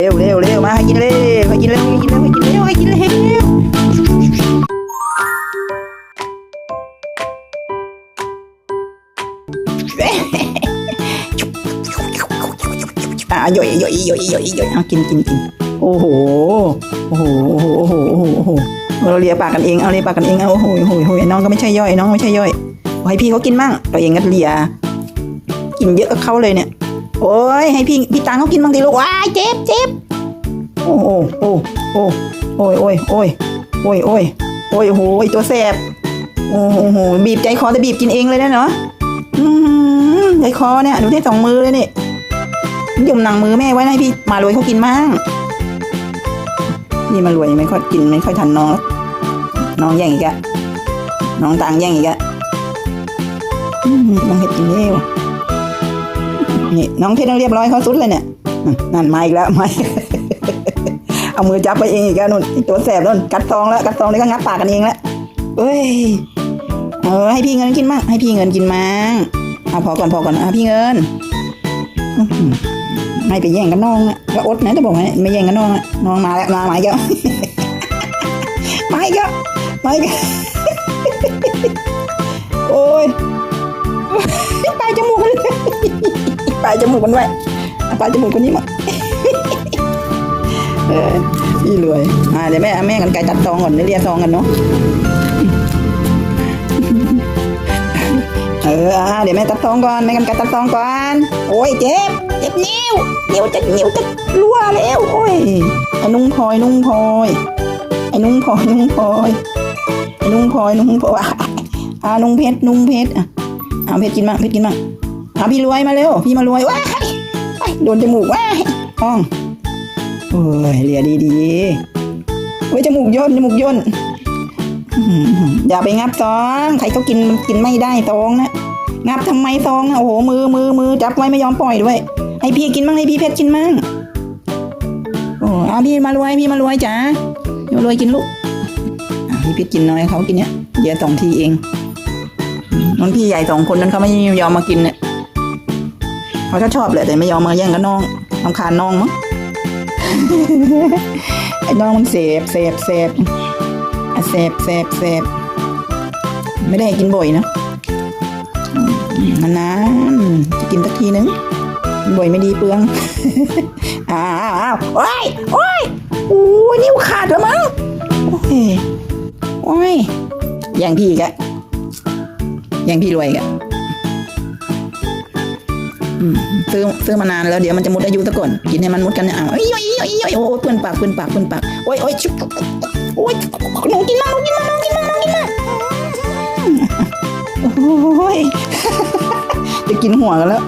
เร็วเร็วเร็วมาให้กินเร็วให้กินเร็วให้กินเร็วให้กินเร็วให้กินเร็วอะย่อยย่อยย่อยย่อยย่อยเอากินกินกินโอ้โหโอ้โหโอ้โหโอ้โหโอ้โหโอ้โหเราเลียปากกันเองเอาเลียปากกันเองเอาโอ้โหโอ้โหโอ้โหน้องก็ไม่ใช่ย่อยน้องไม่ใช่ย่อยให้พี่เขากินมั่งตัวเองก็เลียกินเยอะกับเขาเลยเนี่ย โอ้ยให้พี่พี่ตังเขากินบางดิลูกว้ายเจ็บเจ็บโอ้โหโอ้โอ้โอ้ยโอ้ยโอ้ยโอ้ยโอ้ยโอ้ยโอ้โหตัวแสบโอ้โหบีบใจคอแต่บีบกินเองเลยนะเนาะอืมใจคอเนี่ยดูได้สองมือเลยเนี่ยยมหนังมือแม่ไว้ให้พี่มารวยเขากินมั่งนี่มารวยไม่ค่อยกินไม่ค่อยทันน้องน้องแย่งอีกอะน้องตังแย่งอีกอะน้องเห็ดกินเร็ว นี่น้องเพชรต้องเรียบร้อยเขาสุดเลยเนี่ยนั่นมาอีกแล้วมาเอามือจับไปเองอีกแล้วนุ่นตัวแสบนุ่นกัดซองแล้วกัดซองแล้วก็งับปากกันเองแล้วเอ้ยเออให้พี่เงินกินมั่งให้พี่เงินกินมั่งเอาพอก่อนพอก่อนเอาพี่เงินไม่ไปแย่งกันน้องอะก็อดนะจะบอกให้ไม่แย่งกันน้องอะน้องมาแล้วมาหมาอีกแล้วมาอีกแล้วมาอีกแล้ว ปลายจมูกมันไว้ปลายจมูกคนนี้มาเออพี่รวยอ่าเดี๋ยวแม่แม่กันไก่ตัดซองก่อนเดี๋ยวเรียกซองกันเนาะเอออ่าเดี๋ยวแม่ตัดซองก่อนแม่กันไก่ตัดซองก่อนโอ้ยเจ็บเจ็บนิ้วนิ้วจะนิ้วจะรั่วแล้วโอ้ยไอ้นุ่งพลอยนุ่งพลอยไอ้นุ่งพลอยนุ่งพลอยไอ้นุ่งพลอยนุ่งพลอยอ่านุ่งเพชรนุ่งเพชรอะเอาเพชรกินมั่งเพชรกินมั่ง เอาพี่รวยมาเร็ว พี่มารวยว้ายว้โดนจมูกว้ายห้องโอ้ยเลียดีดีๆเว้ยจมูกย่นจมูกย่นอย่าไปงับซองใครเขากินกินไม่ได้ซองนะงับทำไมซองนะโอ้โหมือมือมือจับไว้ไม่ยอมปล่อยด้วยให้พี่กินมั่งให้พี่เพชรกินมั่งโอ้เอาพี่มารวยพี่มารวยจ๋าพี่มารวยกินลูกพี่เพชรกินน้อยเขากินเนี้ยเดี๋ยวสองทีเองนั่นพี่ใหญ่สองคนนั้นเขาไม่ยอมมากินเนี่ย เขาก็ชอบแหละแต่ไม่ยอมมาแย่งกับน้องรำคาญน้องมั้งไอ้น้องมันเสพเสพเสพอะเสพเสพเสพไม่ได้กินบ่อยนะอืมนานๆจะกินสักทีนึงบ่อยไม่ดีเปลืองอ้าวอ้าวโอ้ยโอ้ยโอ้ยนิ้วขาดแล้วมั้ง โอ้ย โอ้ยแย่งพี่กะแย่งพี่รวยกะ ซื้อซื้อมานานแล้วเดี๋ยวมันจะมุดอายุซะก่อนกินให้มันมุดกันเนี่ยอ้าวเอ้ยโอ้ยโอ้ยโอ้ยโอ้ยเปื้อนปากเปื้อนปากเปื้อนปากโอ้ยโอ้ยชุบโอ้ยหนูกินมากหนูกินมากหนูกินมากหนูกินมากโอ้ยจะกินหัวกันแล้ว